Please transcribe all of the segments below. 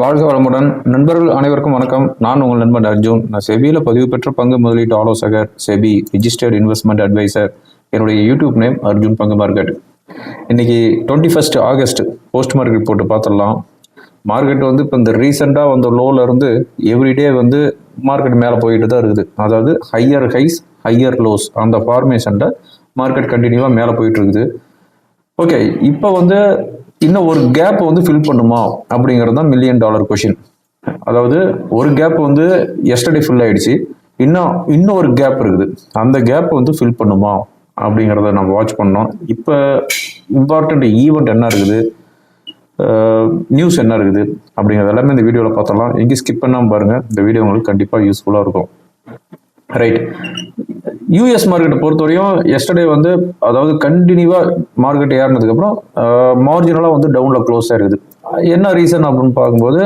வாழ்க வளமுடன். நண்பர்கள் அனைவருக்கும் வணக்கம். நான் உங்கள் நண்பன் அர்ஜுன். நான் செபியில் பதிவு பெற்ற பங்கு முதலீட்டு ஆலோசகர் செபி ரிஜிஸ்டர்ட் இன்வெஸ்ட்மெண்ட் அட்வைசர் என்னுடைய யூடியூப் நேம் அர்ஜுன் பங்கு மார்க்கெட். இன்னைக்கு twenty first August post market போட்டு பார்த்துடலாம். மார்க்கெட் வந்து இப்போ இந்த ரீசெண்டாக வந்த லோவில் இருந்து எவ்ரிடே வந்து மார்க்கெட் மேலே போயிட்டு தான் இருக்குது. அதாவது ஹையர் ஹைஸ் ஹையர் லோஸ் அந்த ஃபார்மேஷனில் மார்க்கெட் கண்டினியூவாக மேலே போயிட்டு இருக்குது. ஓகே இப்போ வந்து இன்னும் ஒரு கேப் வந்து ஃபில் பண்ணுமா? அப்படிங்கிறது தான் மில்லியன் டாலர் கொஷின் அதாவது ஒரு கேப் வந்து எஸ்டர்டே ஃபில் ஆயிடுச்சு. இன்னும் இன்னும் ஒரு கேப் இருக்குது. அந்த கேப் வந்து ஃபில் பண்ணுமா? அப்படிங்கிறத நம்ம வாட்ச் பண்ணோம். இப்போ இம்பார்ட்டண்ட் ஈவெண்ட் என்ன இருக்குது? நியூஸ் என்ன இருக்குது? அப்படிங்கிறது எல்லாமே இந்த வீடியோவில் பார்த்தலாம் எங்கேயும் ஸ்கிப் பண்ணாமல் பாருங்கள் இந்த வீடியோ உங்களுக்கு கண்டிப்பாக யூஸ்ஃபுல்லாக இருக்கும். ரைட் யூஎஸ் மார்க்கெட்டை பொறுத்தவரையும் எஸ்டர்டே வந்து அதாவது கண்டினியூவாக மார்க்கெட் ஏறினதுக்கப்புறம் மார்ஜினலாக வந்து டவுனில் க்ளோஸ் ஆயிருக்குது என்ன ரீசன் அப்படின்னு பார்க்கும்போது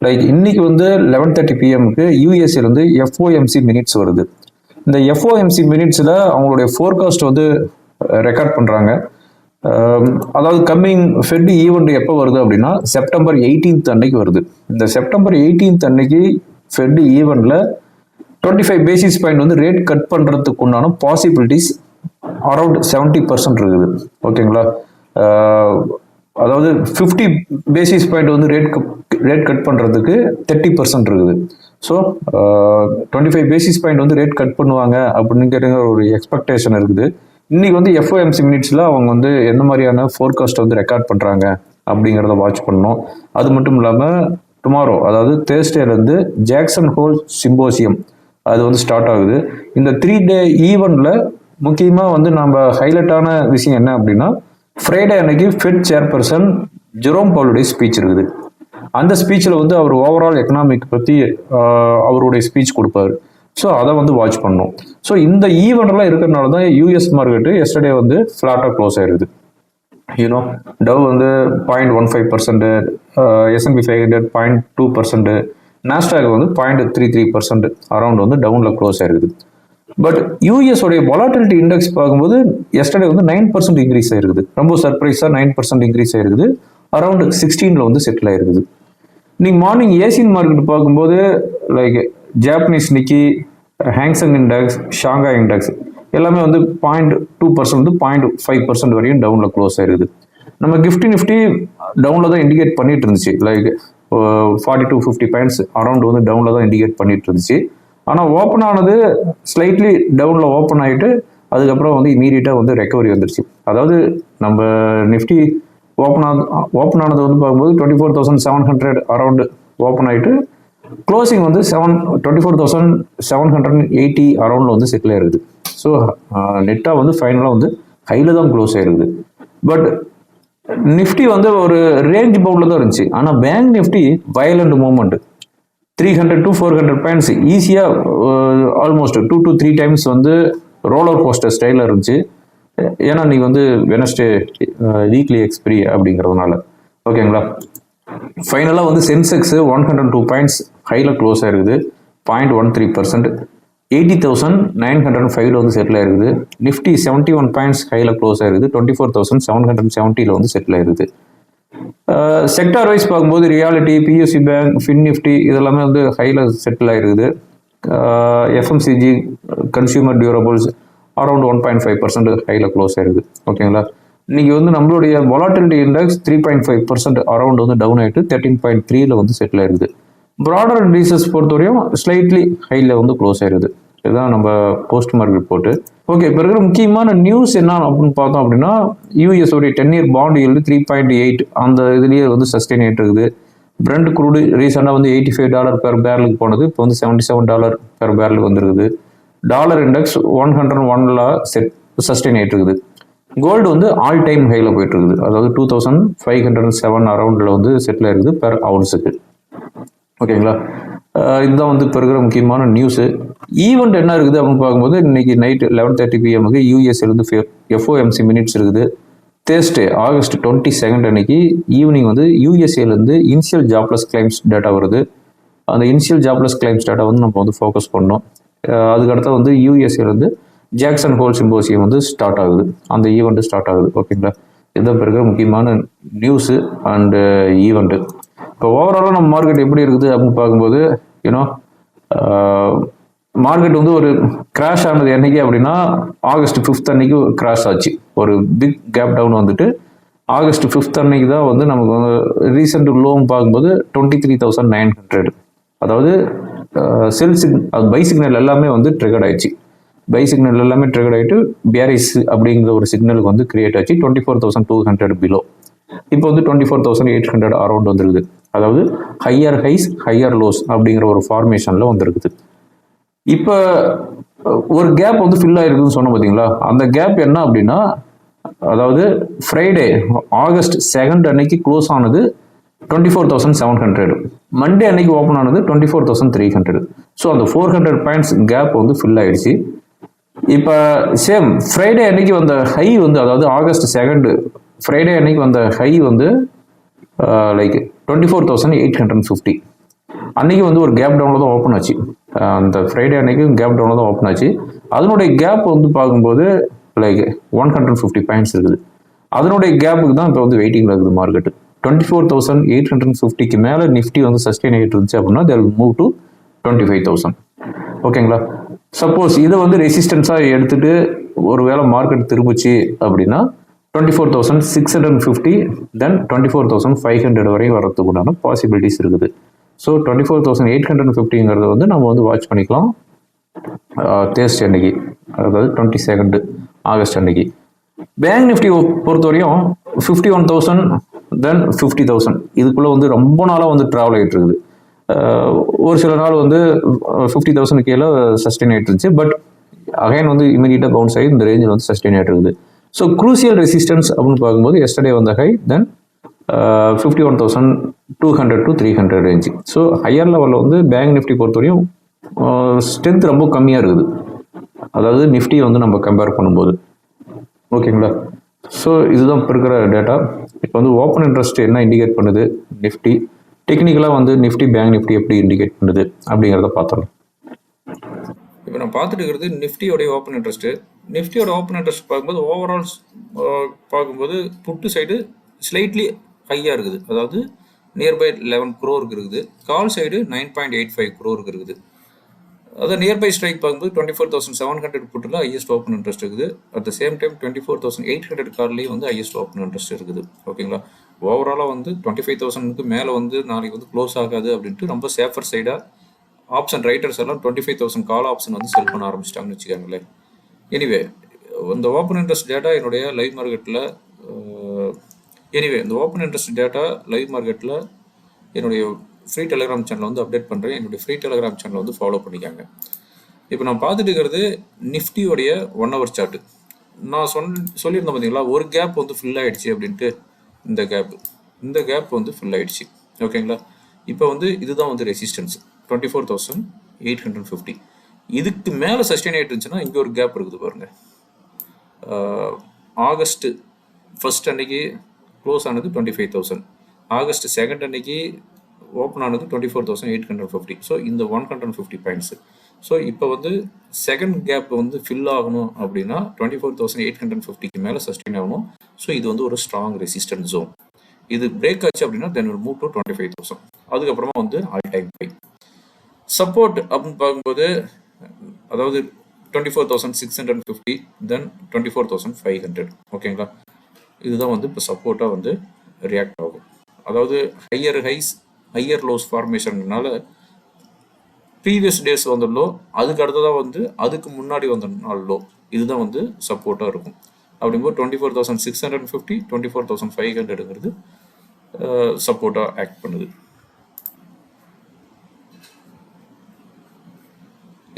லைக் இன்னைக்கு வந்து லெவன் தேர்ட்டி பிஎம்க்கு யூஎஸ்ஏலேருந்து எஃப்ஓஎம்சி மினிட்ஸ் வருது. இந்த எஃப்ஓஎம்சி மினிட்ஸில் அவங்களுடைய ஃபோர்காஸ்ட் வந்து ரெக்கார்ட் பண்ணுறாங்க அதாவது கம்மிங் ஃபெட் ஈவெண்ட் எப்போ வருது அப்படின்னா செப்டம்பர் எயிட்டீன்த் அன்னைக்கு வருது. இந்த செப்டம்பர் எயிட்டீன்த் அன்னைக்கு ஃபெட் ஈவெண்ட்டில் டுவெண்ட்டி ஃபைவ் பேசிஸ் பாயிண்ட் வந்து ரேட் கட் பண்ணுறதுக்கு உண்டான பாசிபிலிட்டிஸ் அரௌண்ட் செவன்ட்டி பர்சன்ட் இருக்குது ஓகேங்களா அதாவது ஃபிஃப்டி பேசிஸ் பாயிண்ட் வந்து ரேட் ரேட் கட் பண்ணுறதுக்கு தேர்ட்டி பர்சன்ட் இருக்குது. So twenty five basis point வந்து ரேட் கட் பண்ணுவாங்க அப்படிங்கிற ஒரு எக்ஸ்பெக்டேஷன் இருக்குது. இன்னைக்கு வந்து எஃப்ஓஎம்சி மினிட்ஸில் அவங்க வந்து எந்த மாதிரியான ஃபோர்காஸ்ட் வந்து ரெக்கார்ட் பண்ணுறாங்க அப்படிங்கிறத வாட்ச் பண்ணணும். அது மட்டும் இல்லாமல் டுமாரோ அதாவது தேர்ஸ்டேலேருந்து ஜாக்சன் ஹோல் சிம்போசியம் அது வந்து ஸ்டார்ட் ஆகுது. இந்த த்ரீ டே ஈவெண்ட்டில் முக்கியமாக வந்து நம்ம ஹைலைட்டான விஷயம் என்ன அப்படின்னா ஃப்ரைடே அன்னைக்கு ஃபெட் சேர்பர்சன் ஜெரோம் பவுலுடைய ஸ்பீச் இருக்குது. அந்த ஸ்பீச்சில் வந்து அவர் ஓவரால் எக்கனாமிக் பற்றி அவருடைய ஸ்பீச் கொடுப்பாரு. ஸோ அதை வந்து வாட்ச் பண்ணோம் ஸோ இந்த ஈவெண்ட்லாம் இருக்கிறனால தான் யூஎஸ் மார்க்கெட்டு எஸ்டர்டே வந்து ஃப்ளாட்டாக க்ளோஸ் ஆயிருக்குது யூனோ டவ் வந்து point one five percent S and P five hundred point two percent Nasdaq வந்து point three three percent around வந்து டவுனில் க்ளோஸ் ஆயிருக்குது. பட் யூஎஸ் உடைய வொலாட்டிலிட்டி இண்டெக்ஸ் பார்க்கும்போது எஸ்டர்டே வந்து நைன் பர்சன்ட் இன்க்ரீஸ் ஆயிருக்குது. ரொம்ப சர்ப்ரைஸாக நைன் பர்சன்ட் இன்க்ரீஸ் ஆயிருக்குது. அரௌண்ட் சிக்ஸ்டீனில் வந்து செட்டில் ஆயிருக்குது. நீங்கள் மார்னிங் ஏசியன் மார்க்கெட் பார்க்கும்போது like Japanese Nikkei Hang Seng index Shanghai index எல்லாமே வந்து பாயிண்ட் டூ பர்சன்ட் வந்து பாயிண்ட் ஃபைவ் பர்சன்ட் வரையும் டவுனில் க்ளோஸ் ஆயிருக்குது. நம்ம கிஃப்டி நிஃப்டி டவுனில் தான் இண்டிகேட் பண்ணிட்டு இருந்துச்சு. Like forty two fifty points around வந்து டவுனில் தான் இண்டிகேட் பண்ணிட்டு இருந்துச்சு. ஆனால் ஓப்பன் ஆனது ஸ்லைட்லி டவுனில் ஓப்பன் ஆகிட்டு அதுக்கப்புறம் வந்து இமீடியட்டாக வந்து ரெக்கவரி வந்துருச்சு. அதாவது நம்ம நிஃப்டி ஓப்பன் ஆனது ஓப்பன் ஆனது வந்து பார்க்கும்போது twenty four thousand seven hundred around open ஆகிட்டு க்ளோசிங் வந்து seven twenty four thousand seven hundred eighty அரௌண்டில் வந்து செட்டில் ஆயிருக்குது. ஸோ நெட்டாக வந்து ஃபைனலாக வந்து ஹையில் தான் க்ளோஸ் ஆயிருக்குது. பட் நிஃப்டி வந்து ஒரு ரேஞ்ச் பவுண்டில் தான் இருந்துச்சு. ஆனால் bank Nifty violent movement three hundred to four hundred points ஈஸியாக almost two to three times வந்து ரோலர் கோஸ்டர் ஸ்டைலில் இருந்துச்சு. ஏன்னா நீங்கள் வந்து வெனஸ்டே வீக்லி எக்ஸ்பிரி அப்படிங்கிறதுனால. ஓகேங்களா ஃபைனலாக வந்து Sensex one hundred two points ஹையில் க்ளோஸ் ஆயிருக்குது. Point one three percent eighty thousand nine hundred ஃபைவ்ல வந்து செட்டில் ஆயிருக்குது. நிஃப்டி செவன்ட்டி ஒன் பாயிண்ட்ஸ் ஹையில் க்ளோஸ் ஆயிருக்குது. Twenty four thousand seven hundred செவன்ட்டியில் வந்து செட்டில் ஆயிருக்குது செக்டார் வைஸ் பார்க்கும்போது reality PSU bank fin Nifty இதெல்லாமே வந்து ஹையில் செட்டில் ஆயிருக்குது. FMCG consumer durables around one point five percent ஹையில் க்ளோஸ் ஆயிருக்குது. ஓகேங்களா இன்றைக்கி வந்து நம்மளுடைய volatility index three point five percent around வந்து டவுன் ஆகிட்டு தேர்ட்டின் பாயிண்ட் த்ரீல வந்து செட்டில் ஆயிருக்குது. ப்ராடர் இண்டீசஸ் பொறுத்தவரையும் ஸ்லைட்லி ஹையில் வந்து க்ளோஸ் ஆயிருது இதுதான் நம்ம போஸ்ட் மார்க் ரிப்போர்ட்டு ஓகே இப்போ இருக்கிற முக்கியமான நியூஸ் என்ன அப்படின்னு பார்த்தோம் அப்படின்னா US ten year bond yield three point eight அந்த இதுலேயே வந்து சஸ்டெயின் ஆகிட்டு இருக்குது. பிரண்ட் குரூடு ரீசெண்டாக வந்து எயிட்டி ஃபைவ் டாலர் பெர் பேரலுக்கு போனது இப்போ வந்து செவன்ட்டி செவன் டாலர் பெர் பேரலுக்கு வந்துருக்குது. டாலர் இண்டெக்ஸ் ஒன் ஹண்ட்ரட் ஒன்ல செட் சஸ்டெயின் ஆகிட்டு இருக்குது. கோல்டு வந்து ஆல் டைம் ஹையில் போயிட்டு இருக்குது. அதாவது two thousand five hundred seven அரௌண்டில் வந்து செட்டில் ஆயிருக்குது பெர் அவுன்ஸுக்கு ஓகேங்களா இதுதான் வந்து இப்போ இருக்கிற முக்கியமான நியூஸு ஈவெண்ட் என்ன இருக்குது அப்படின்னு பார்க்கும்போது இன்னைக்கு night eleven thirty பிஎம்க்கு யூஎஸ்லேருந்து FOMC minutes இருக்குது. தேர்ஸ்டே ஆகஸ்ட் டுவெண்ட்டி செகண்ட் அன்னைக்கு ஈவினிங் வந்து யூஎஸ்ஏலேருந்து இனிஷியல் ஜாப்லெஸ் கிளைம்ஸ் டேட்டா வருது. அந்த இனிஷியல் ஜாப்லெஸ் கிளைம்ஸ் டேட்டா வந்து நம்ம வந்து ஃபோக்கஸ் பண்ணோம். அஹ் அதுக்கடுத்து வந்து யூஎஸ்ஏலேருந்து ஜாக்சன் ஹோல் சிம்போசியம் வந்து ஸ்டார்ட் ஆகுது. அந்த ஈவெண்ட்டு ஸ்டார்ட் ஆகுது. ஓகேங்களா இதுதான் இருக்கிற முக்கியமான நியூஸு அண்டு ஈவெண்ட்டு இப்போ ஓவராலாக நம்ம மார்க்கெட் எப்படி இருக்குது அப்படின்னு பார்க்கும்போது யூனோ மார்க்கெட் வந்து ஒரு கிராஷ் ஆனது என்னைக்கு அப்படின்னா ஆகஸ்ட் ஃபிஃப்த் அன்னைக்கு கிராஷ் ஆச்சு. ஒரு பிக் கேப் டவுன் வந்துட்டு ஆகஸ்ட் ஃபிஃப்த் அன்னைக்கு தான் வந்து நமக்கு வந்து ரீசெண்ட் லோன் பார்க்கும்போது twenty three thousand nine hundred அதாவது செல் சிக் அது பை சிக்னல் எல்லாமே வந்து ட்ரிகர்ட் ஆயிடுச்சு. பை சிக்னல் எல்லாமே ட்ரிகர்ட் ஆகிட்டு பிஆர்ஐஸ் அப்படிங்கிற ஒரு சிக்னலுக்கு வந்து கிரியேட் ஆச்சு. Twenty four thousand two hundred below இப்போ வந்து twenty four thousand eight hundred around வந்துருக்குது. அதாவது ஹையர் ஹைஸ் ஹையர் லோஸ் அப்படிங்கிற ஒரு ஃபார்மேஷனில் வந்துருக்குது. இப்போ ஒரு கேப் வந்து ஃபில் ஆயிருக்குன்னு சொன்னோம் பார்த்தீங்களா அந்த கேப் என்ன அப்படின்னா அதாவது ஃப்ரைடே ஆகஸ்ட் செகண்ட் அன்னைக்கு க்ளோஸ் ஆனது twenty four thousand seven hundred Monday அன்னைக்கு ஓப்பன் ஆனது twenty four thousand three hundred so அந்த ஃபோர் ஹண்ட்ரட் பாயிண்ட்ஸ் கேப் வந்து ஃபில் ஆயிடுச்சு. இப்போ சேம் ஃப்ரைடே அன்னைக்கு வந்த ஹை வந்து அதாவது ஆகஸ்ட் செகண்ட் ஃப்ரைடே அன்னைக்கு வந்த ஹை வந்து like twenty four thousand eight hundred fifty அன்னைக்கு வந்து ஒரு கேப் டவுனில் தான் ஓப்பன் ஆச்சு. அந்த ஃப்ரைடே அன்றைக்கும் கேப் டவுனில் தான் ஓப்பன் ஆச்சு. அதனுடைய கேப் வந்து பார்க்கும்போது like one hundred fifty points இருக்குது. அதனுடைய கேப்புக்கு தான் இப்போ வந்து வெயிட்டிங்கில் இருக்குது market twenty four thousand eight hundred ஃபிஃப்டிக்கு மேலே நிஃப்டி வந்து சஸ்டெயின் ஆகிட்டு இருந்துச்சு அப்படின்னா then move to twenty five thousand ஓகேங்களா சப்போஸ் இதை வந்து ரெசிஸ்டன்ஸாக எடுத்துகிட்டு ஒரு வேளை மார்க்கெட் திரும்பிச்சு அப்படின்னா twenty four thousand six hundred fifty then twenty four thousand five hundred வரையும் வரதுக்கு பாசிபிலிட்டிஸ் இருக்குது. So twenty four thousand eight hundred ஃபிஃப்டிங்கிறது வந்து நம்ம வந்து வாட்ச் பண்ணிக்கலாம். தேர்ஸ்டே அன்னைக்கு. அதாவது டுவெண்ட்டி செகண்டு ஆகஸ்ட் அன்னைக்கு. பேங்க் நிஃப்டி பொறுத்தவரையும் fifty one thousand then fifty thousand இதுக்குள்ளே வந்து ரொம்ப நாளாக வந்து ட்ராவல் ஆகிட்டு இருக்குது. ஒரு சில நாள் வந்து ஃபிஃப்டி தௌசண்ட் கீழே சஸ்டெயின் ஆகிட்டு இருந்துச்சு. பட் அகைன் வந்து இமீடியட்டாக பவுன்ஸ் ஆகி இந்த ரேஞ்சில் வந்து சஸ்டெயின் ஆகிட்டு இருக்குது. ஸோ குரூசியல் ரெசிஸ்டன்ஸ் அப்படின்னு பார்க்கும்போது எஸ்டர்டே வந்த high then fifty one thousand two hundred to three hundred range so higher லெவலில் வந்து பேங்க் நிஃப்டி பொறுத்தவரையும் uh, ஸ்ட்ரென்த் ரொம்ப கம்மியாக இருக்குது. அதாவது நிஃப்டி வந்து நம்ம கம்பேர் பண்ணும்போது. ஓகேங்களா ஸோ இதுதான் இப்போ இருக்கிற டேட்டா இப்போ வந்து ஓப்பன் இன்ட்ரெஸ்ட் என்ன இண்டிகேட் பண்ணுது? நிஃப்டி டெக்னிக்கலாக வந்து நிஃப்டி பேங்க் நிஃப்டி எப்படி இண்டிகேட் பண்ணுது? அப்படிங்கிறத பார்த்துடலாம் இப்போ நான் பார்த்துட்டு இருக்கிறது நிஃப்டியோடைய ஓப்பன் இன்ட்ரெஸ்ட்டு நிஃப்டியோட ஓப்பன் இன்ட்ரெஸ்ட் பார்க்கும்போது ஓவரால் பார்க்கும்போது புட்டு சைடு ஸ்லைட்லி ஹையாக இருக்குது. அதாவது நியர்பை லெவன் குரோருக்கு இருக்குது. Call side nine point eight five குரோருக்கு இருக்குது. அதாவது நியர்பை ஸ்ட்ரைக் பார்க்கும்போது twenty four thousand seven hundred புட்டில் highest open interest இருக்குது. At the same time twenty four thousand eight hundred கார்லேயும் வந்து ஹையஸ்ட் ஓப்பன் இன்ட்ரெஸ்ட் இருக்குது. ஓகேங்களா ஓவராலாக வந்து டுவெண்ட்டி ஃபைவ் தௌசண்ட்க்கு மேலே வந்து நாளைக்கு வந்து க்ளோஸ் ஆகாது அப்படின்ட்டு ரொம்ப சேஃபர் சைடாக ஆப்ஷன் ரைட்டர்ஸ் எல்லாம் twenty five thousand call option வந்து செல் பண்ண ஆரம்பிச்சிட்டாங்கன்னு வச்சுக்கோங்களேன். எனிவே இந்த ஓப்பன் இன்ட்ரெஸ்ட் டேட்டா என்னுடைய லைவ் மார்க்கெட்டில் எனிவே இந்த ஓப்பன் இன்ட்ரெஸ்ட் டேட்டா லைவ் மார்க்கெட்டில் என்னுடைய ஃப்ரீ டெலிகிராம் சேனல் வந்து அப்டேட் பண்ணுறேன் என்னுடைய ஃப்ரீ டெலிகிராம் சேனல் வந்து ஃபாலோ பண்ணிக்காங்க. இப்போ நான் பார்த்துட்டு இருக்கிறது நிஃப்டியோடைய ஒன் ஹவர் சார்ட்டு நான் சொன் சொல்லியிருந்தேன் பார்த்தீங்களா ஒரு கேப் வந்து ஃபில் ஆகிடுச்சு அப்படின்ட்டு இந்த கேப் இந்த கேப் வந்து ஃபில் ஆகிடுச்சு ஓகேங்களா இப்போ வந்து இதுதான் வந்து resistance twenty four thousand eight hundred fifty இதுக்கு மேலே சஸ்டெயின் ஆகிட்டு இருந்துச்சுன்னா இங்கே ஒரு கேப் இருக்குது பாருங்க. ஆகஸ்ட் ஃபர்ஸ்ட் அன்னைக்கு க்ளோஸ் ஆனது twenty five thousand August second அன்னைக்கு ஓப்பன் ஆனது twenty four thousand eight hundred fifty so இந்த one hundred fifty points so இப்போ வந்து செகண்ட் கேப் வந்து ஃபில் ஆகணும் அப்படின்னா twenty four thousand eight hundred ஃபிஃப்டிக்கு மேலே சஸ்டெயின் ஆகணும். ஸோ இது வந்து ஒரு ஸ்ட்ராங் ரெசிஸ்டன்ட் ஜோன் இது பிரேக் ஆச்சு அப்படின்னா then move to twenty five thousand அதுக்கப்புறமா வந்து ஆல் டைம் பை சப்போர்ட் அப்படின்னு பார்க்கும்போது அதாவது twenty four thousand six hundred fifty then twenty four thousand five hundred ஓகேங்களா இதுதான் வந்து இப்போ சப்போர்ட்டாக வந்து ரியாக்ட் ஆகும். அதாவது ஹையர் ஹைஸ் ஹையர் லோஸ் ஃபார்மேஷன்னால ப்ரீவியஸ் டேஸ் வந்த லோ அதுக்கு அடுத்ததாக வந்து அதுக்கு முன்னாடி வந்த நாள் லோ இதுதான் வந்து சப்போர்ட்டாக இருக்கும். அப்படிங்கும்போது twenty four thousand six hundred fifty twenty four thousand five ஹண்ட்ரடுங்கிறது சப்போர்ட்டாக ஆக்ட் பண்ணுது.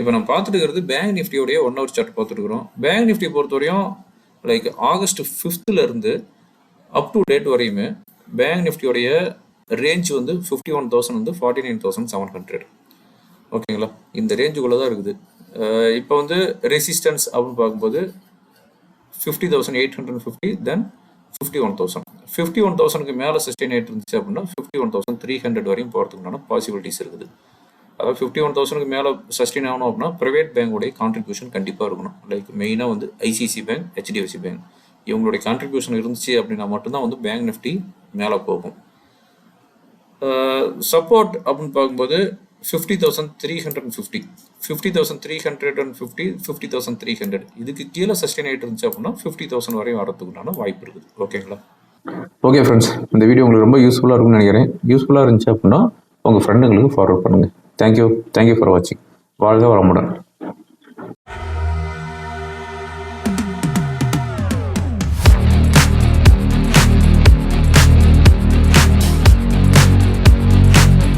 இப்போ நம்ம பார்த்துட்டு இருக்கிறது பேங்க் நிஃப்டியோடைய ஒன் ஹவர் சார்ட் பார்த்துட்டு இருக்கிறோம் பேங்க் நிஃப்டி பொறுத்தவரையும் லைக் ஆகஸ்ட் ஃபிஃப்த்துலேருந்து அப் டு டேட் வரையுமே பேங்க் நிஃப்டியோடைய ரேஞ்ச் வந்து ஃபிஃப்டி ஒன் தௌசண்ட் வந்து forty nine thousand seven hundred ஓகேங்களா? இந்த ரேஞ்சுக்குள்ளே தான் இருக்குது. இப்போ வந்து ரெசிஸ்டன்ஸ் அப்படின்னு பார்க்கும்போது fifty thousand eight hundred fifty then fifty one thousand fifty one தௌசண்ட்க்கு மேலே சஸ்டெயின் ஆகிட்டு இருந்துச்சு அப்படின்னா fifty one thousand three hundred வரையும் போகிறதுக்குண்டான பாசிபிலிட்டிஸ் இருக்குது. அதாவது ஃபிஃப்டி ஒன் தௌசண்ட்க்கு மேலே சஸ்டெயின் ஆகணும் அப்படின்னா ப்ரைவேட் பேங்கோடைய கான்ட்ரிபியூஷன் கண்டிப்பாக இருக்கணும். லைக் மெயினாக வந்து ஐசிசி பேங்க் ஹெச்டிஎஃப்சி பேங்க் இவங்களுடைய கான்ட்ரிபியூஷன் இருந்துச்சு அப்படின்னா மட்டும்தான் வந்து பேங்க் நிஃப்டி மேலே போகும். சப்போர்ட் அப்படின்னு பார்க்கும்போது fifty thousand three hundred fifty fifty thousand three hundred and fifty fifty thousand three hundred இதுக்கு கீழே சஸ்டெயின் ஆகிட்டு இருந்துச்சு அப்படின்னா ஃபிஃப்டி தௌசண்ட் வரையும் வரதுக்குண்டான வாய்ப்பு இருக்குது. ஓகேங்களா ஓகே ஃப்ரெண்ட்ஸ் இந்த வீடியோ உங்களுக்கு ரொம்ப யூஸ்ஃபுல்லாக இருக்கும்னு நினைக்கிறேன். யூஸ்ஃபுல்லாக இருந்துச்சு அப்படின்னா உங்கள் ஃப்ரெண்டுங்களுக்கு ஃபார்வர்ட் பண்ணுங்கள் thank you thank you for வாட்சிங் வாழ்க வளமுடன்.